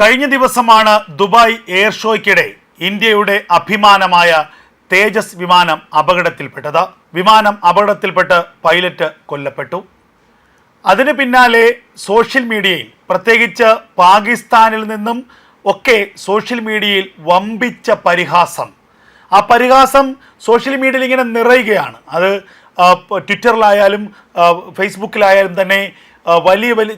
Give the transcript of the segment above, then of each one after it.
കഴിഞ്ഞ ദിവസമാണ് Dubai air ഷോയ്ക്കിടെ ഇന്ത്യയുടെ അഭിമാനമായ തേജസ് വിമാനം അപകടത്തിൽപ്പെട്ടത്. വിമാനം അപകടത്തിൽപ്പെട്ട് പൈലറ്റ് കൊല്ലപ്പെട്ടു. അതിന് പിന്നാലെ സോഷ്യൽ മീഡിയയിൽ പ്രത്യേകിച്ച് പാകിസ്ഥാനിൽ നിന്നും ഒക്കെ സോഷ്യൽ മീഡിയയിൽ വമ്പിച്ച പരിഹാസം. ആ പരിഹാസം സോഷ്യൽ മീഡിയയിൽ ഇങ്ങനെ നിറയുകയാണ്. അത് ട്വിറ്ററിലായാലും ഫേസ്ബുക്കിലായാലും തന്നെ വലിയ വലിയ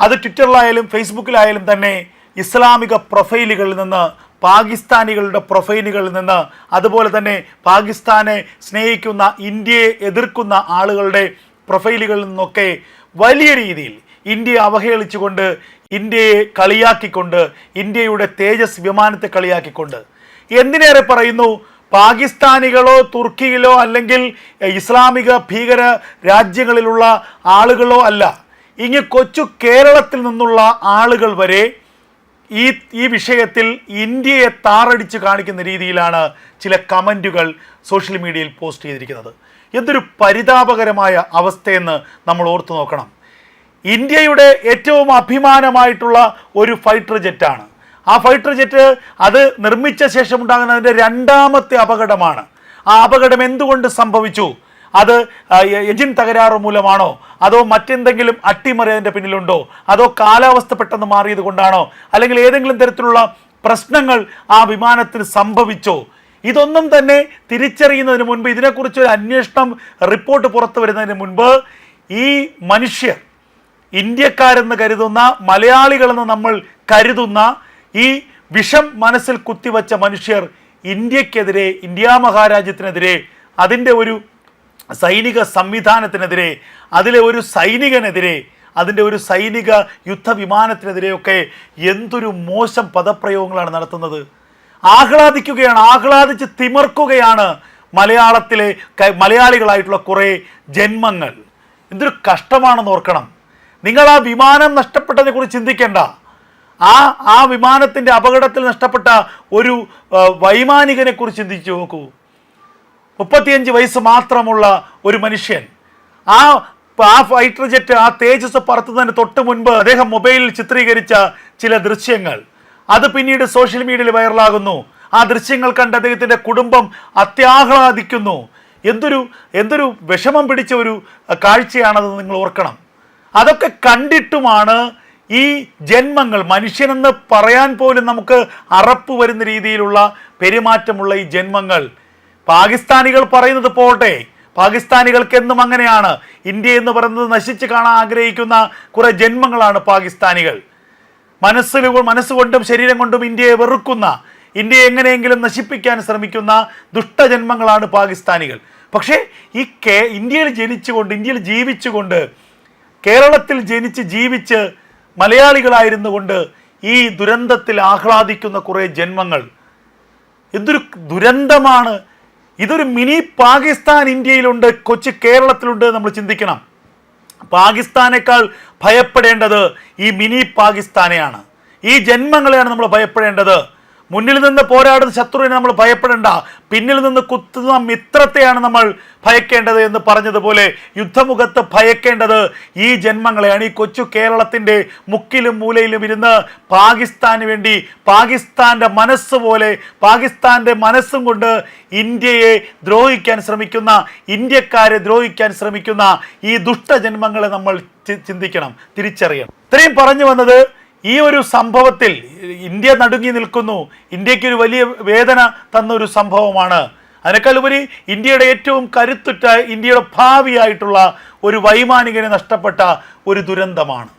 അത് ട്വിറ്ററിലായാലും ഫേസ്ബുക്കിലായാലും തന്നെ ഇസ്ലാമിക പ്രൊഫൈലുകളിൽ നിന്ന് പാകിസ്ഥാനികളുടെ പ്രൊഫൈലുകളിൽ നിന്ന് അതുപോലെ തന്നെ പാകിസ്ഥാനെ സ്നേഹിക്കുന്ന ഇന്ത്യയെ എതിർക്കുന്ന ആളുകളുടെ പ്രൊഫൈലുകളിൽ നിന്നൊക്കെ വലിയ രീതിയിൽ ഇന്ത്യയെ അവഹേളിച്ചുകൊണ്ട് ഇന്ത്യയെ കളിയാക്കിക്കൊണ്ട് ഇന്ത്യയുടെ തേജസ് വിമാനത്തെ കളിയാക്കിക്കൊണ്ട്. എന്തിനേറെ പറയുന്നു? പാകിസ്ഥാനികളോ തുർക്കിയിലോ അല്ലെങ്കിൽ ഇസ്ലാമിക ഭീകര രാജ്യങ്ങളിലുള്ള ആളുകളോ അല്ല. ഇങ്ങ് കൊച്ചു കേരളത്തിൽ നിന്നുള്ള ആളുകൾ വരെ ഈ ഈ വിഷയത്തിൽ ഇന്ത്യയെ താറടിച്ച് കാണിക്കുന്ന രീതിയിലാണ് ചില കമന്റുകൾ സോഷ്യൽ മീഡിയയിൽ പോസ്റ്റ് ചെയ്തിരിക്കുന്നത്. എന്തൊരു പരിതാപകരമായ അവസ്ഥയെന്ന് നമ്മൾ ഓർത്തു നോക്കണം. ഇന്ത്യയുടെ ഏറ്റവും അഭിമാനമായിട്ടുള്ള ഒരു ഫൈറ്റർ ജെറ്റാണ്. ആ ഫൈറ്റർ ജെറ്റ് അത് നിർമ്മിച്ച ശേഷം ഉണ്ടാകുന്നതിന്റെ രണ്ടാമത്തെ അപകടമാണ്. ആ അപകടം എന്തുകൊണ്ട് സംഭവിച്ചു? അത് എജിൻ തകരാറ് മൂലമാണോ? അതോ മറ്റെന്തെങ്കിലും അട്ടിമറി അതിന്റെ പിന്നിലുണ്ടോ? അതോ കാലാവസ്ഥ പെട്ടെന്ന് മാറിയത് കൊണ്ടാണോ? അല്ലെങ്കിൽ ഏതെങ്കിലും തരത്തിലുള്ള പ്രശ്നങ്ങൾ ആ വിമാനത്തിന് സംഭവിച്ചോ? ഇതൊന്നും തന്നെ തിരിച്ചറിയുന്നതിന് മുൻപ് ഇതിനെക്കുറിച്ച് ഒരു അന്വേഷണം റിപ്പോർട്ട് പുറത്തു വരുന്നതിന് മുൻപ് ഈ മനുഷ്യർ ഇന്ത്യക്കാരെന്ന് കരുതുന്ന മലയാളികളെന്ന് നമ്മൾ കരുതുന്ന ഈ വിഷം മനസ്സിൽ കുത്തിവച്ച മനുഷ്യർ ഇന്ത്യക്കെതിരെ ഇന്ത്യ മഹാരാജ്യത്തിനെതിരെ അതിന്റെ ഒരു സൈനിക സംവിധാനത്തിനെതിരെ അതിലെ ഒരു സൈനികനെതിരെ അതിന്റെ ഒരു സൈനിക യുദ്ധവിമാനത്തിനെതിരെയൊക്കെ എന്തൊരു മോശം പദപ്രയോഗങ്ങളാണ് നടത്തുന്നത്. ആഹ്ലാദിക്കുകയാണ് ആഹ്ലാദിച്ച് തിമർക്കുകയാണ് മലയാളത്തിലെ മലയാളികളായിട്ടുള്ള കുറേ ജന്മങ്ങൾ. എന്തൊരു കഷ്ടമാണെന്ന് ഓർക്കണം. നിങ്ങൾ ആ വിമാനം നഷ്ടപ്പെട്ടതിനെക്കുറിച്ച് ചിന്തിക്കേണ്ട. ആ ആ വിമാനത്തിന്റെ അപകടത്തിൽ നഷ്ടപ്പെട്ട ഒരു വൈമാനികനെക്കുറിച്ച് വൈമാനികനെ കുറിച്ച് ചിന്തിച്ചു നോക്കൂ. മുപ്പത്തിയഞ്ച് വയസ്സ് മാത്രമുള്ള ഒരു മനുഷ്യൻ. ആ ആ ഫൈറ്റർ ജെറ്റ് ആ തേജസ് പറത്തുന്നതിന് തൊട്ട് മുൻപ് അദ്ദേഹം മൊബൈലിൽ ചിത്രീകരിച്ച ചില ദൃശ്യങ്ങൾ. അത് പിന്നീട് സോഷ്യൽ മീഡിയയിൽ വൈറലാകുന്നു. ആ ദൃശ്യങ്ങൾ കണ്ട് അദ്ദേഹത്തിന്റെ കുടുംബം അത്യാഹ്ലാദിക്കുന്നു. എന്തൊരു എന്തൊരു വിഷമം പിടിച്ച ഒരു കാഴ്ചയാണത് നിങ്ങൾ ഓർക്കണം. അതൊക്കെ കണ്ടിട്ടുമാണ് ഈ ജന്മങ്ങൾ. മനുഷ്യനെന്ന് പറയാൻ പോലും നമുക്ക് അറപ്പ് വരുന്ന രീതിയിലുള്ള പെരുമാറ്റമുള്ള ഈ ജന്മങ്ങൾ. പാകിസ്ഥാനികൾ പറയുന്നത് പോട്ടെ. പാകിസ്ഥാനികൾക്ക് എന്നും അങ്ങനെയാണ്. ഇന്ത്യ എന്ന് പറയുന്നത് നശിച്ച് കാണാൻ ആഗ്രഹിക്കുന്ന കുറെ ജന്മങ്ങളാണ് പാകിസ്ഥാനികൾ. മനസ്സിൽ മനസ്സുകൊണ്ടും ശരീരം കൊണ്ടും ഇന്ത്യയെ വെറുക്കുന്ന ഇന്ത്യയെ എങ്ങനെയെങ്കിലും നശിപ്പിക്കാൻ ശ്രമിക്കുന്ന ദുഷ്ടജന്മങ്ങളാണ് പാകിസ്ഥാനികൾ. പക്ഷേ ഈ കേ ഇന്ത്യയിൽ ജനിച്ചുകൊണ്ട് ഇന്ത്യയിൽ ജീവിച്ചുകൊണ്ട് കേരളത്തിൽ ജനിച്ച് ജീവിച്ച് മലയാളികളായിരുന്നു കൊണ്ട് ഈ ദുരന്തത്തിൽ ആഹ്ലാദിക്കുന്ന കുറേ ജന്മങ്ങൾ. എന്തൊരു ദുരന്തമാണ് ഇതൊരു മിനി പാകിസ്ഥാൻ ഇന്ത്യയിലുണ്ട് കൊച്ചു കേരളത്തിലുണ്ട് നമ്മൾ ചിന്തിക്കണം. പാകിസ്ഥാനേക്കാൾ ഭയപ്പെടേണ്ടത് ഈ മിനി പാകിസ്ഥാനെയാണ്. ഈ ജന്മങ്ങളെയാണ് നമ്മൾ ഭയപ്പെടേണ്ടത്. മുന്നിൽ നിന്ന് പോരാടുന്ന ശത്രുവിനെ നമ്മൾ ഭയപ്പെടേണ്ട. പിന്നിൽ നിന്ന് കുത്തുന്ന മിത്രത്തെയാണ് നമ്മൾ ഭയക്കേണ്ടത് എന്ന് പറഞ്ഞതുപോലെ യുദ്ധമുഖത്ത് ഭയക്കേണ്ടത് ഈ ജന്മങ്ങളെയാണ്. ഈ കൊച്ചു കേരളത്തിന്റെ മുക്കിലും മൂലയിലും ഇരുന്ന് പാകിസ്ഥാന് വേണ്ടി പാകിസ്ഥാന്റെ മനസ്സ് പോലെ പാകിസ്ഥാന്റെ മനസ്സും കൊണ്ട് ഇന്ത്യയെ ദ്രോഹിക്കാൻ ശ്രമിക്കുന്ന ഇന്ത്യക്കാരെ ദ്രോഹിക്കാൻ ശ്രമിക്കുന്ന ഈ ദുഷ്ടജന്മങ്ങളെ നമ്മൾ ചിന്തിക്കണം തിരിച്ചറിയണം. ഇത്രയും പറഞ്ഞു വന്നത് ഈ ഒരു സംഭവത്തിൽ ഇന്ത്യ നടുങ്ങി നിൽക്കുന്നു. ഇന്ത്യയ്ക്ക് ഒരു വലിയ വേദന തന്ന ഒരു സംഭവമാണ്. അതിനേക്കാൾ ഉപരി ഇന്ത്യയുടെ ഏറ്റവും കരുത്തുറ്റ ഇന്ത്യയുടെ ഭാവിയായിട്ടുള്ള ഒരു വൈമാനികനെ നഷ്ടപ്പെട്ട ഒരു ദുരന്തമാണ്.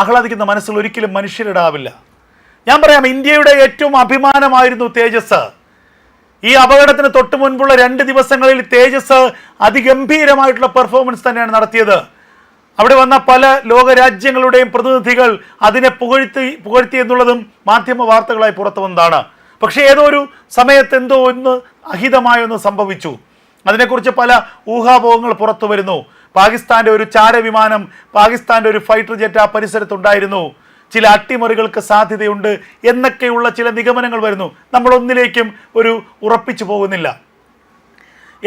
ആഹ്ലാദിക്കുന്ന മനസ്സിൽ ഒരിക്കലും മനുഷ്യരിടാവില്ല. ഞാൻ പറയാം ഇന്ത്യയുടെ ഏറ്റവും അഭിമാനമായിരുന്നു തേജസ്. ഈ അപകടത്തിന് തൊട്ട് മുൻപുള്ള രണ്ട് ദിവസങ്ങളിൽ തേജസ് അതിഗംഭീരമായിട്ടുള്ള പെർഫോമൻസ് തന്നെയാണ് നടത്തിയത്. അവിടെ വന്ന പല ലോകരാജ്യങ്ങളുടെയും പ്രതിനിധികൾ അതിനെ പുകഴ്ത്തി പുകഴ്ത്തി എന്നുള്ളതും മാധ്യമ വാർത്തകളായി പുറത്തു വന്നതാണ്. പക്ഷേ ഏതോ ഒരു സമയത്ത് എന്തോ ഒന്ന് അഹിതമായ ഒന്ന് സംഭവിച്ചു. അതിനെക്കുറിച്ച് പല ഊഹാപോഹങ്ങൾ പുറത്തു വരുന്നു. പാകിസ്ഥാന്റെ ഒരു ചാരവിമാനം പാകിസ്ഥാന്റെ ഒരു ഫൈറ്റർ ജെറ്റ് ആ പരിസരത്തുണ്ടായിരുന്നു. ചില അട്ടിമറികൾക്ക് സാധ്യതയുണ്ട് എന്നൊക്കെയുള്ള ചില നിഗമനങ്ങൾ വരുന്നു. നമ്മൾ ഒന്നിലേക്കും ഒരു ഉറപ്പിച്ചു പോകുന്നില്ല.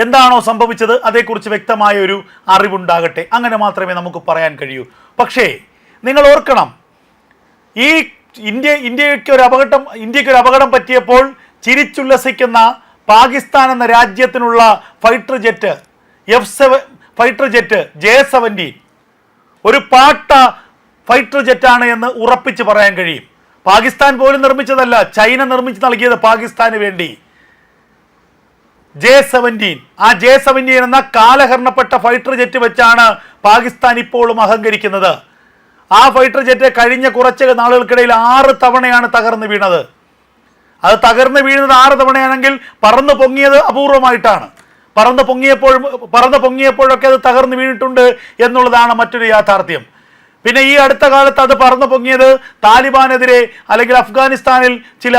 എന്താണോ സംഭവിച്ചത് അതേക്കുറിച്ച് വ്യക്തമായ ഒരു അറിവുണ്ടാകട്ടെ. അങ്ങനെ മാത്രമേ നമുക്ക് പറയാൻ കഴിയൂ. പക്ഷേ നിങ്ങൾ ഓർക്കണം ഈ ഇന്ത്യ ഇന്ത്യയ്ക്ക് ഒരു അപകടം ഇന്ത്യയ്ക്ക് ഒരു അപകടം പറ്റിയപ്പോൾ ചിരിച്ചുല്ലസിക്കുന്ന പാകിസ്ഥാൻ എന്ന രാജ്യത്തിനുള്ള fighter jet F seven fighter jet J seventeen ഒരു പാട്ട ഫൈറ്റർ ജെറ്റാണ് എന്ന് ഉറപ്പിച്ച് പറയാൻ കഴിയും. പാകിസ്ഥാൻ പോലും നിർമ്മിച്ചതല്ല ചൈന നിർമ്മിച്ച് നൽകിയത് പാകിസ്ഥാന് വേണ്ടി. J seventeen. ആ ജെ സെവന്റീൻ എന്ന കാലഹരണപ്പെട്ട ഫൈറ്റർ ജെറ്റ് വെച്ചാണ് പാകിസ്ഥാൻ ഇപ്പോഴും അഹങ്കരിക്കുന്നത്. ആ ഫൈറ്റർ ജെറ്റ് കഴിഞ്ഞ കുറച്ച് നാളുകൾക്കിടയിൽ ആറ് തവണയാണ് തകർന്നു വീണത്. അത് തകർന്നു വീണത് ആറ് തവണയാണെങ്കിൽ പറന്ന് പൊങ്ങിയത് അപൂർവമായിട്ടാണ്. പറന്ന് പൊങ്ങിയപ്പോൾ പറന്ന് പൊങ്ങിയപ്പോഴൊക്കെ അത് തകർന്നു വീണിട്ടുണ്ട് എന്നുള്ളതാണ് മറ്റൊരു യാഥാർത്ഥ്യം. പിന്നെ ഈ അടുത്ത കാലത്ത് അത് പറന്നു പൊങ്ങിയത് താലിബാനെതിരെ അല്ലെങ്കിൽ അഫ്ഗാനിസ്ഥാനിൽ ചില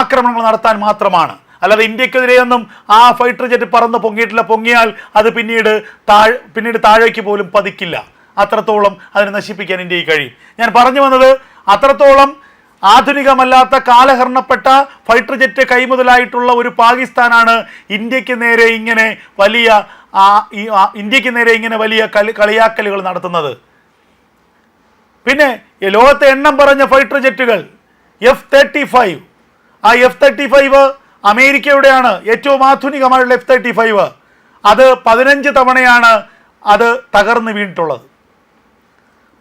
ആക്രമണങ്ങൾ നടത്താൻ മാത്രമാണ്. അല്ലാതെ ഇന്ത്യക്കെതിരെയൊന്നും ആ ഫൈറ്റർ ജെറ്റ് പറന്ന് പൊങ്ങിയിട്ടില്ല. പൊങ്ങിയാൽ അത് പിന്നീട് താഴ് പിന്നീട് താഴേക്ക് പോലും പതിക്കില്ല. അത്രത്തോളം അതിനെ നശിപ്പിക്കാൻ ഇന്ത്യയ്ക്ക് കഴിയും. ഞാൻ പറഞ്ഞു വന്നത് അത്രത്തോളം ആധുനികമല്ലാത്ത കാലഹരണപ്പെട്ട ഫൈറ്റർ ജെറ്റ് കൈമുതലായിട്ടുള്ള ഒരു പാകിസ്ഥാനാണ് ഇന്ത്യയ്ക്ക് നേരെ ഇങ്ങനെ വലിയ ഇന്ത്യയ്ക്ക് നേരെ ഇങ്ങനെ വലിയ കളി കളിയാക്കലുകൾ നടത്തുന്നത്. പിന്നെ ലോകത്തെ എണ്ണം പറഞ്ഞ ഫൈറ്റർ ജെറ്റുകൾ എഫ് തേർട്ടി ഫൈവ് ആ എഫ് തേർട്ടി ഫൈവ് അമേരിക്കയുടെയാണ് ഏറ്റവും ആധുനികമായുള്ള എഫ് തേർട്ടി ഫൈവ്. അത് പതിനഞ്ച് തവണയാണ് അത് തകർന്നു വീണിട്ടുള്ളത്.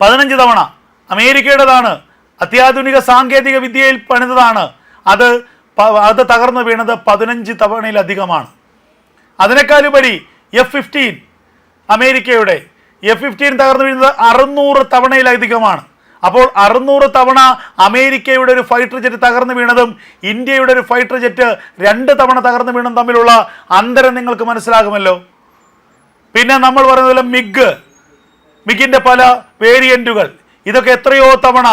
പതിനഞ്ച് തവണ അമേരിക്കയുടേതാണ് അത്യാധുനിക സാങ്കേതിക വിദ്യയിൽ പണിതതാണ്. അത് അത് തകർന്നു വീണത് പതിനഞ്ച് തവണയിലധികമാണ്. അതിനേക്കാളുപരി എഫ് ഫിഫ്റ്റീൻ അമേരിക്കയുടെ എഫ് ഫിഫ്റ്റീൻ തകർന്നു വീഴുന്നത് അറുന്നൂറ് തവണയിലധികമാണ്. അപ്പോൾ അറുന്നൂറ് തവണ അമേരിക്കയുടെ ഒരു ഫൈറ്റർ ജെറ്റ് തകർന്നു വീണതും ഇന്ത്യയുടെ ഒരു ഫൈറ്റർ ജെറ്റ് രണ്ട് തവണ തകർന്നു വീണതും തമ്മിലുള്ള അന്തരം നിങ്ങൾക്ക് മനസ്സിലാകുമല്ലോ. പിന്നെ നമ്മൾ പറയുന്നതുപോലെ മിഗ് മിഗിന്റെ പല വേരിയന്റുകൾ ഇതൊക്കെ എത്രയോ തവണ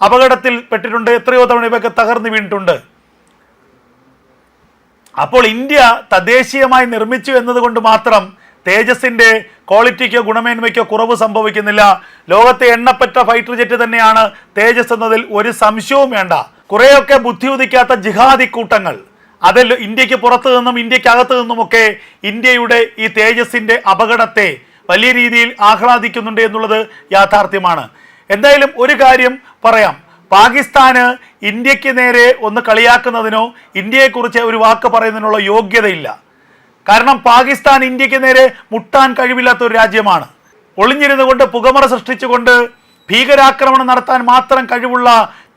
അപകടത്തിൽ പെട്ടിട്ടുണ്ട് എത്രയോ തവണ ഇവയൊക്കെ തകർന്നു വീണിട്ടുണ്ട്. അപ്പോൾ ഇന്ത്യ തദ്ദേശീയമായി നിർമ്മിച്ചു എന്നതുകൊണ്ട് മാത്രം തേജസിന്റെ ക്വാളിറ്റിക്കോ ഗുണമേന്മയ്ക്കോ കുറവ് സംഭവിക്കുന്നില്ല. ലോകത്തെ എണ്ണപ്പെട്ട ഫൈറ്റർ ജെറ്റ് തന്നെയാണ് തേജസ് എന്നതിൽ ഒരു സംശയവും വേണ്ട. കുറേയൊക്കെ ബുദ്ധി ഉദിക്കാത്ത ജിഹാദി കൂട്ടങ്ങൾ. അതിൽ ഇന്ത്യയ്ക്ക് പുറത്തു നിന്നും ഇന്ത്യക്കകത്തു നിന്നുമൊക്കെ ഇന്ത്യയുടെ ഈ തേജസിന്റെ അപകടത്തെ വലിയ രീതിയിൽ ആഹ്ലാദിക്കുന്നുണ്ട് എന്നുള്ളത് യാഥാർത്ഥ്യമാണ്. എന്തായാലും ഒരു കാര്യം പറയാം. പാകിസ്ഥാന് ഇന്ത്യയ്ക്ക് നേരെ ഒന്ന് കളിയാക്കുന്നതിനോ ഇന്ത്യയെക്കുറിച്ച് ഒരു വാക്ക് പറയുന്നതിനുള്ള യോഗ്യതയില്ല. കാരണം പാകിസ്ഥാൻ ഇന്ത്യയ്ക്ക് നേരെ മുട്ടാൻ കഴിവില്ലാത്ത ഒരു രാജ്യമാണ്. ഒളിഞ്ഞിരുന്നു കൊണ്ട് പുകമറ സൃഷ്ടിച്ചുകൊണ്ട് ഭീകരാക്രമണം നടത്താൻ മാത്രം കഴിവുള്ള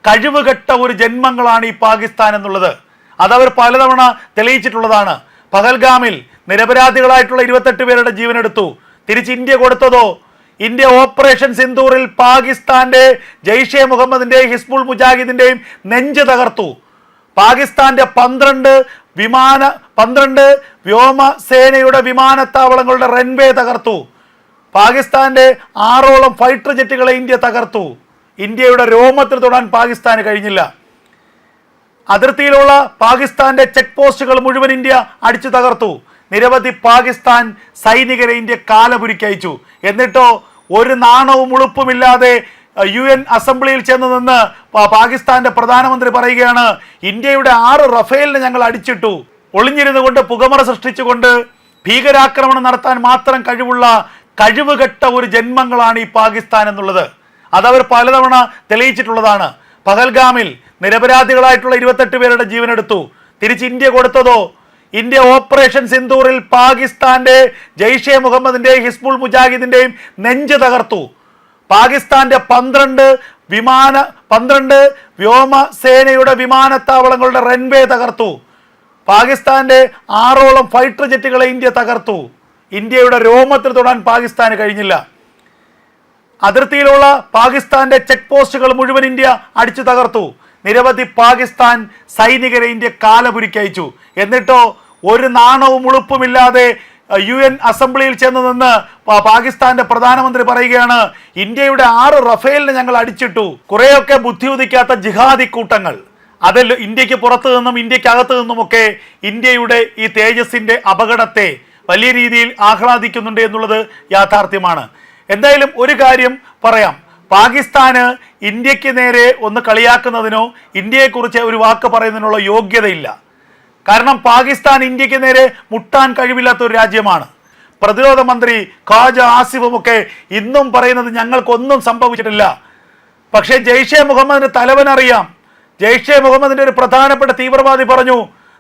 കഴിവുകെട്ട ഒരു ജന്മങ്ങളാണ് ഈ പാകിസ്ഥാൻ എന്നുള്ളത്. അതവർ പലതവണ തെളിയിച്ചിട്ടുള്ളതാണ്. പഹൽഗാമിൽ നിരപരാധികളായിട്ടുള്ള ഇരുപത്തെട്ട് പേരുടെ ജീവനെടുത്തു. തിരിച്ച് ഇന്ത്യ കൊടുത്തതോ? ഇന്ത്യ ഓപ്പറേഷൻ സിന്ദൂറിൽ പാകിസ്ഥാന്റെ ജെയ്ഷെ മുഹമ്മദിന്റെയും ഹിസ്ബുൾ മുജാഹിദിന്റെയും നെഞ്ച് തകർത്തു. പാകിസ്ഥാന്റെ പന്ത്രണ്ട് വിമാന പന്ത്രണ്ട് വ്യോമസേനയുടെ വിമാനത്താവളങ്ങളുടെ റൺവേ തകർത്തു. പാകിസ്ഥാന്റെ ആറോളം ഫൈറ്റർ ജെറ്റുകളെ ഇന്ത്യ തകർത്തു. ഇന്ത്യയുടെ രോമത്തിൽ തൊടാൻ പാകിസ്ഥാന് കഴിഞ്ഞില്ല. അതിർത്തിയിലുള്ള പാകിസ്ഥാന്റെ ചെക്ക് പോസ്റ്റുകൾ മുഴുവൻ ഇന്ത്യ അടിച്ചു തകർത്തു. നിരവധി പാകിസ്ഥാൻ സൈനികരെ ഇന്ത്യ കാലപുരിക്കയച്ചു എന്നിട്ടോ ഒരു നാണവും ഉളുപ്പുമില്ലാതെ യു എൻ അസംബ്ലിയിൽ ചെന്ന് നിന്ന് പാകിസ്ഥാന്റെ പ്രധാനമന്ത്രി പറയുകയാണ് ഇന്ത്യയുടെ ആറ് റഫേലിനെ ഞങ്ങൾ അടിച്ചിട്ടു. ഒളിഞ്ഞിരുന്നു കൊണ്ട് പുകമറ സൃഷ്ടിച്ചുകൊണ്ട് ഭീകരാക്രമണം നടത്താൻ മാത്രം കഴിവുള്ള കഴിവുകെട്ട ഒരു ജന്മങ്ങളാണ് ഈ പാകിസ്ഥാൻ എന്നുള്ളത്. അതവർ പലതവണ തെളിയിച്ചിട്ടുള്ളതാണ്. പഹൽഗാമിൽ നിരപരാധികളായിട്ടുള്ള ഇരുപത്തെട്ട് പേരുടെ ജീവനെടുത്തു. തിരിച്ച് ഇന്ത്യ കൊടുത്തതോ? ഇന്ത്യ ഓപ്പറേഷൻ സിന്ദൂറിൽ പാകിസ്ഥാന്റെ ജെയ്ഷെ മുഹമ്മദിന്റെയും ഹിസ്ബുൾ മുജാഹിദിന്റെയും നെഞ്ച് തകർത്തു. പാകിസ്ഥാന്റെ പന്ത്രണ്ട് വിമാന പന്ത്രണ്ട് വ്യോമസേനയുടെ വിമാനത്താവളങ്ങളുടെ റൺവേ തകർത്തു. പാകിസ്ഥാന്റെ ആറോളം ഫൈറ്റർ ജെറ്റുകളെ ഇന്ത്യ തകർത്തു. ഇന്ത്യയുടെ രോമത്തിൽ തൊടാൻ പാകിസ്ഥാന് കഴിഞ്ഞില്ല. അതിർത്തിയിലുള്ള പാകിസ്ഥാന്റെ ചെക്ക് പോസ്റ്റുകൾ മുഴുവൻ ഇന്ത്യ അടിച്ചു തകർത്തു. നിരവധി പാകിസ്ഥാൻ സൈനികരെ ഇന്ത്യ കാലപുരിക്കയച്ചു എന്നിട്ടോ ഒരു നാണവും ഉളുപ്പുമില്ലാതെ യു എൻ അസംബ്ലിയിൽ ചെന്ന് നിന്ന് പാകിസ്ഥാന്റെ പ്രധാനമന്ത്രി പറയുകയാണ് ഇന്ത്യയുടെ ആറ് റഫേലിനെ ഞങ്ങൾ അടിച്ചിട്ടു. കുറേയൊക്കെ ബുദ്ധി ഉദിക്കാത്ത ജിഹാദി കൂട്ടങ്ങൾ. അതിൽ ഇന്ത്യയ്ക്ക് പുറത്തു നിന്നും ഇന്ത്യക്കകത്തു നിന്നുമൊക്കെ ഇന്ത്യയുടെ ഈ തേജസിന്റെ അപകടത്തെ വലിയ രീതിയിൽ ആഹ്ലാദിക്കുന്നുണ്ട് എന്നുള്ളത് യാഥാർത്ഥ്യമാണ്. എന്തായാലും ഒരു കാര്യം പറയാം. പാകിസ്ഥാന് ഇന്ത്യയ്ക്ക് നേരെ ഒന്ന് കളിയാക്കുന്നതിനോ ഇന്ത്യയെക്കുറിച്ച് ഒരു വാക്ക് പറയുന്നതിനുള്ള യോഗ്യതയില്ല. കാരണം പാകിസ്ഥാൻ ഇന്ത്യയ്ക്ക് നേരെ മുട്ടാൻ കഴിവില്ലാത്ത ഒരു രാജ്യമാണ്. പ്രതിരോധ മന്ത്രി ഖാജ ആസിഫും ഒക്കെ ഇന്നും പറയുന്നത് ഞങ്ങൾക്കൊന്നും സംഭവിച്ചിട്ടില്ല. പക്ഷേ ജെയ്ഷെ മുഹമ്മദിന് തലവൻ അറിയാം. ജെയ്ഷെ മുഹമ്മദിന്റെ ഒരു പ്രധാനപ്പെട്ട തീവ്രവാദി പറഞ്ഞു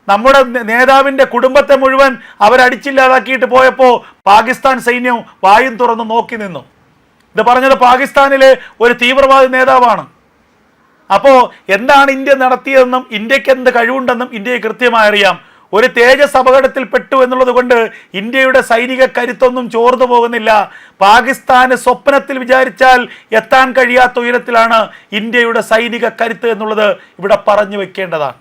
നമ്മുടെ നേതാവിന്റെ കുടുംബത്തെ മുഴുവൻ അവരടിച്ചില്ലാതാക്കിയിട്ട് പോയപ്പോൾ പാകിസ്ഥാൻ സൈന്യം വായും തുറന്ന് നോക്കി നിന്നു. ഇത് പറഞ്ഞത് പാകിസ്ഥാനിലെ ഒരു തീവ്രവാദി നേതാവാണ്. അപ്പോൾ എന്താണ് ഇന്ത്യ നടത്തിയതെന്നും ഇന്ത്യയ്ക്ക് എന്ത് കഴിവുണ്ടെന്നും ഇന്ത്യയെ കൃത്യമായി അറിയാം ഒരു തേജസ് അപകടത്തിൽ പെട്ടു എന്നുള്ളത് കൊണ്ട് ഇന്ത്യയുടെ സൈനിക കരുത്തൊന്നും ചോർന്നു പോകുന്നില്ല. പാകിസ്ഥാന് സ്വപ്നത്തിൽ വിചാരിച്ചാൽ എത്താൻ കഴിയാത്ത ഉയരത്തിലാണ് ഇന്ത്യയുടെ സൈനിക കരുത്ത് എന്നുള്ളത് ഇവിടെ പറഞ്ഞു വെക്കേണ്ടതാണ്.